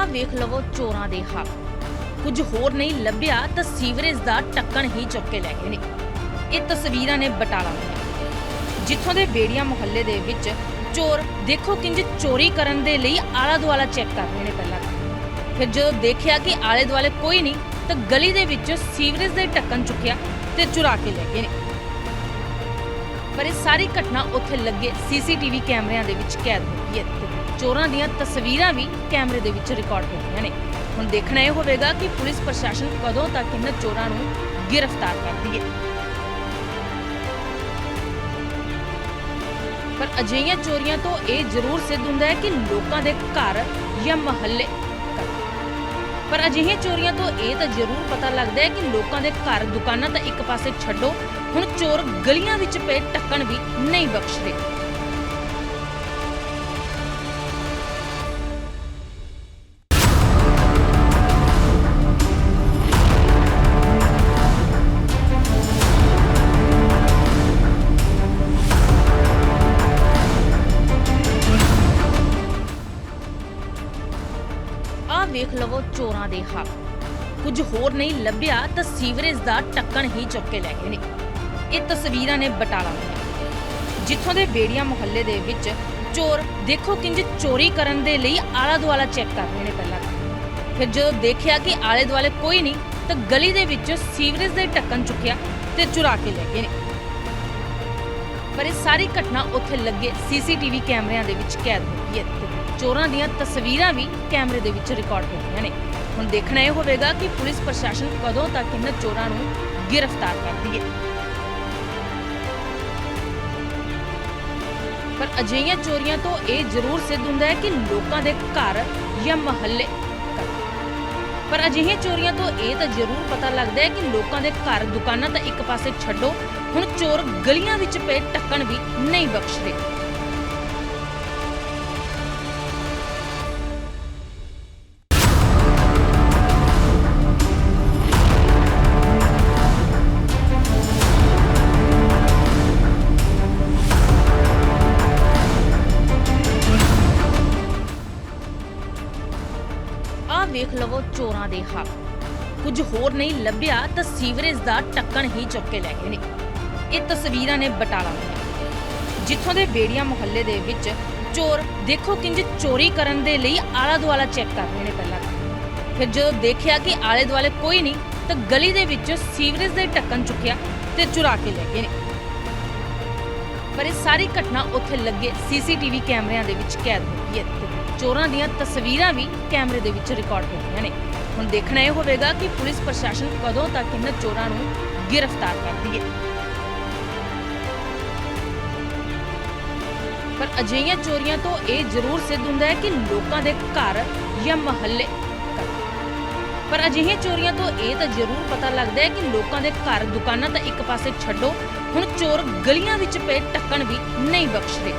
ਆਹ ਵੇਖ ਲਵੋ ਚੋਰਾਂ ਦੇ ਹਾਲ ਕੁਝ ਹੋਰ ਨਹੀਂ ਲੱਭਿਆ ਤਾਂ ਸੀਵਰੇਜ ਦਾ ਟੱਕਣ ਹੀ ਚੁੱਕ ਕੇ ਲੈ ਗਏ ਨੇ। ਇਹ ਤਸਵੀਰਾਂ ਨੇ ਬਟਾਲਾ ਦੀਆਂ, ਜਿੱਥੋਂ ਦੇ ਬੇੜੀਆਂ ਮੁਹੱਲੇ ਦੇ ਵਿੱਚ ਚੋਰ ਦੇਖੋ ਕਿੰਜ ਚੋਰੀ ਕਰਨ ਦੇ ਲਈ ਆਲਾ ਦੁਆਲਾ ਚੈੱਕ ਕਰ ਰਹੇ ਨੇ ਪਹਿਲਾਂ ਫਿਰ ਜਦੋਂ ਦੇਖਿਆ ਕਿ ਆਲੇ ਦੁਆਲੇ ਕੋਈ ਨਹੀਂ ਤਾਂ ਗਲੀ ਦੇ ਵਿੱਚ ਸੀਵਰੇਜ ਦੇ ਢੱਕਣ ਚੁੱਕਿਆ ਤੇ ਚੁਰਾ ਕੇ ਲੈ ਗਏ ਨੇ। ਪਰ ਇਹ ਸਾਰੀ ਘਟਨਾ ਉੱਥੇ ਲੱਗੇ ਸੀਸੀਟੀਵੀ ਕੈਮਰਿਆਂ ਦੇ ਵਿੱਚ ਕੈਦ ਹੋ ਗਈ ਹੈ ਤੇ ਚੋਰਾਂ ਦੀਆਂ ਤਸਵੀਰਾਂ ਵੀ ਕੈਮਰੇ ਦੇ ਵਿੱਚ ਰਿਕਾਰਡ ਹੋ ਗਈਆਂ ਨੇ। ਹੁਣ ਦੇਖਣਾ ਇਹ ਹੋਵੇਗਾ ਕਿ ਪੁਲਿਸ ਪ੍ਰਸ਼ਾਸਨ ਕਦੋਂ ਤੱਕ ਇਹਨਾਂ ਚੋਰਾਂ ਨੂੰ ਗ੍ਰਿਫਤਾਰ ਕਰਦੀ ਹੈ। ਪਰ ਅਜਿਹੀਆਂ ਚੋਰੀਆਂ ਤੋਂ ਇਹ ਜ਼ਰੂਰ ਸਿੱਧ ਹੁੰਦਾ ਹੈ ਕਿ ਲੋਕਾਂ ਦੇ ਘਰ ਜਾਂ ਮਹੱਲੇ ਪਰ ਅਜਿਹੇ ਚੋਰੀਆਂ ਤੋਂ ਇਹ ਤਾਂ ਜ਼ਰੂਰ ਪਤਾ ਲੱਗਦਾ ਹੈ ਕਿ ਲੋਕਾਂ ਦੇ ਘਰ ਦੁਕਾਨਾਂ ਤਾਂ ਇੱਕ ਪਾਸੇ ਛੱਡੋ, ਹੁਣ ਚੋਰ ਗਲੀਆਂ ਵਿੱਚ ਪਏ ਟੱਕਣ ਵੀ ਨਹੀਂ ਬਖਸ਼ਦੇ। ਵੇਖ ਲਵੋ ਚੋਰਾਂ ਦੇ ਹਾਲ ਕੁਝ ਹੋਰ ਨਹੀਂ ਲੱਭਿਆ ਤਾਂ ਸੀਵਰੇਜ ਦਾ ਟੱਕਣ ਹੀ ਚੁੱਕ ਕੇ ਲੈ ਗਏ ਨੇ। ਇਹ ਤਸਵੀਰਾਂ ਨੇ ਬਟਾਲਾ ਦੀਆਂ, ਜਿੱਥੋਂ ਦੇ ਬੇੜੀਆਂ ਮੁਹੱਲੇ ਦੇ ਵਿੱਚ ਚੋਰ ਦੇਖੋ ਕਿੰਜ ਚੋਰੀ ਕਰਨ ਦੇ ਲਈ ਆਲਾ ਦੁਆਲਾ ਚੈੱਕ ਕਰ ਰਹੇ ਨੇ ਪਹਿਲਾਂ ਫਿਰ ਜਦੋਂ ਦੇਖਿਆ ਕਿ ਆਲੇ ਦੁਆਲੇ ਕੋਈ ਨਹੀਂ ਤਾਂ ਗਲੀ ਦੇ ਵਿੱਚ ਸੀਵਰੇਜ ਦੇ ਢੱਕਣ ਚੁੱਕਿਆ ਤੇ ਚੁਰਾ ਕੇ ਲੈ ਗਏ ਨੇ। ਪਰ ਇਹ ਸਾਰੀ ਘਟਨਾ ਉੱਥੇ ਲੱਗੇ ਸੀਸੀਟੀਵੀ ਕੈਮਰਿਆਂ ਦੇ ਵਿੱਚ ਕੈਦ ਹੋ ਗਈ ਹੈ। ਚੋਰਾਂ ਦੀਆਂ ਤਸਵੀਰਾਂ ਵੀ ਕੈਮਰੇ ਦੇ ਵਿੱਚ ਰਿਕਾਰਡ ਹੋ ਗਈਆਂ ਨੇ। ਹੁਣ ਦੇਖਣਾ ਇਹ ਹੋਵੇਗਾ ਕਿ ਪੁਲਿਸ ਪ੍ਰਸ਼ਾਸਨ ਕਦੋਂ ਤੱਕ ਇਹਨਾਂ ਚੋਰਾਂ ਨੂੰ ਗ੍ਰਿਫਤਾਰ ਕਰਦੀ ਹੈ। ਪਰ ਅਜਿਹੀਆਂ ਚੋਰੀਆਂ ਤੋਂ ਇਹ ਜ਼ਰੂਰ ਸਿੱਧ ਹੁੰਦਾ ਹੈ ਕਿ ਲੋਕਾਂ ਦੇ ਘਰ ਜਾਂ ਮਹੱਲੇ ਪਰ ਅਜਿਹੀਆਂ ਚੋਰੀਆਂ ਤੋਂ ਇਹ ਤਾਂ ਜ਼ਰੂਰ ਪਤਾ ਲੱਗਦਾ ਹੈ ਕਿ ਲੋਕਾਂ ਦੇ ਘਰ ਦੁਕਾਨਾਂ ਤਾਂ ਇੱਕ ਪਾਸੇ ਛੱਡੋ, ਹੁਣ ਚੋਰ ਗਲੀਆਂ ਵਿੱਚ ਪਏ ਟੱਕਣ ਵੀ ਨਹੀਂ ਬਖਸ਼ਦੇ। ਵੇਖ ਲਵੋ ਚੋਰਾਂ ਦੇ ਹਾਲ ਕੁਝ ਹੋਰ ਨਹੀਂ ਲੱਭਿਆ ਤਾਂ ਸੀਵਰੇਜ ਦਾ ਟੱਕਣ ਹੀ ਚੁੱਕ ਕੇ ਲੈ ਗਏ ਨੇ। ਇਹ ਤਸਵੀਰਾਂ ਨੇ ਬਟਾਲਾ ਦੀਆਂ, ਜਿੱਥੋਂ ਦੇ ਬੇੜੀਆਂ ਮੁਹੱਲੇ ਦੇ ਵਿੱਚ ਚੋਰ ਦੇਖੋ ਕਿੰਜ ਚੋਰੀ ਕਰਨ ਦੇ ਲਈ ਆਲਾ ਦੁਆਲਾ ਚੈੱਕ ਕਰ ਰਹੇ ਨੇ ਪਹਿਲਾਂ ਫਿਰ ਜਦੋਂ ਦੇਖਿਆ ਕਿ ਆਲੇ ਦੁਆਲੇ ਕੋਈ ਨਹੀਂ ਤਾਂ ਗਲੀ ਦੇ ਵਿੱਚ ਸੀਵਰੇਜ ਦੇ ਢੱਕਣ ਚੁੱਕਿਆ ਤੇ ਚੁਰਾ ਕੇ ਲੈ ਗਏ ਨੇ। ਪਰ ਇਹ ਸਾਰੀ ਘਟਨਾ ਉੱਥੇ ਲੱਗੇ ਸੀਸੀਟੀਵੀ ਕੈਮਰਿਆਂ ਦੇ ਵਿੱਚ ਕੈਦ ਹੋ ਗਈ ਹੈ। ਚੋਰਾਂ ਦੀਆਂ ਤਸਵੀਰਾਂ ਵੀ ਕੈਮਰੇ ਦੇ ਵਿੱਚ ਰਿਕਾਰਡ ਹੋ ਗਈਆਂ ਨੇ। ਹੁਣ ਦੇਖਣਾ ਇਹ ਹੋਵੇਗਾ ਕਿ ਪੁਲਿਸ ਪ੍ਰਸ਼ਾਸਨ ਕਦੋਂ ਤੱਕ ਇਹਨਾਂ ਚੋਰਾਂ ਨੂੰ ਗ੍ਰਿਫਤਾਰ ਕਰਦੀ ਹੈ। ਪਰ ਅਜਿਹੀਆਂ ਚੋਰੀਆਂ ਤੋਂ ਇਹ ਜ਼ਰੂਰ ਸਿੱਧ ਹੁੰਦਾ ਹੈ ਕਿ ਲੋਕਾਂ ਦੇ ਘਰ ਜਾਂ ਮਹੱਲੇ ਪਰ ਅਜਿਹੀਆਂ ਚੋਰੀਆਂ ਤੋਂ ਇਹ ਤਾਂ ਜ਼ਰੂਰ ਪਤਾ ਲੱਗਦਾ ਹੈ ਕਿ ਲੋਕਾਂ ਦੇ ਘਰ ਦੁਕਾਨਾਂ ਤਾਂ ਇੱਕ ਪਾਸੇ ਛੱਡੋ, ਹੁਣ ਚੋਰ ਗਲੀਆਂ ਵਿੱਚ ਪਏ ਟੱਕਣ ਵੀ ਨਹੀਂ ਬਖਸ਼ਦੇ।